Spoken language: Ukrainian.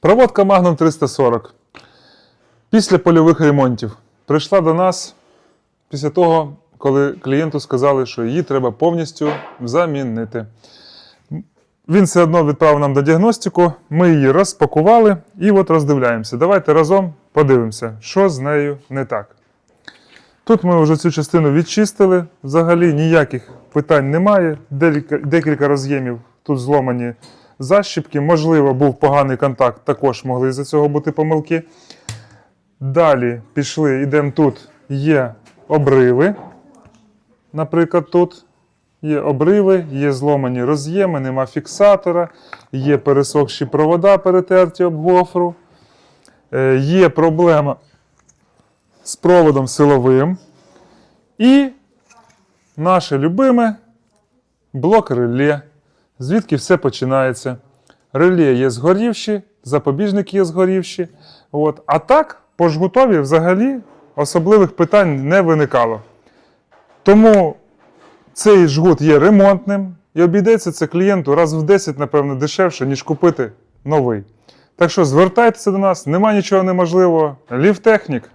Проводка Magnum 340. Після польових ремонтів прийшла до нас після того, коли клієнту сказали, що її треба повністю замінити. Він все одно відправив нам до діагностику, ми її розпакували і от роздивляємося. Давайте разом подивимося, що з нею не так. Тут ми вже цю частину відчистили. Взагалі ніяких питань немає. Декілька, роз'ємів тут зломані защіпки. Можливо, був поганий контакт, також могли з-за цього бути помилки. Далі пішли, йдемо тут. Є обриви. Наприклад, тут є обриви, є зломані роз'єми, нема фіксатора, є пересохші провода, перетерті об гофру. Е, Є проблема з проводом силовим. І наше любиме блок реле, звідки все починається. Реле є згорівші, запобіжники є згорівші. От. А так, по жгутові взагалі особливих питань не виникало. Тому цей жгут є ремонтним і обійдеться це клієнту раз в 10, напевно, дешевше, ніж купити новий. Так що звертайтеся до нас, нема нічого неможливого. Ліфтехнік.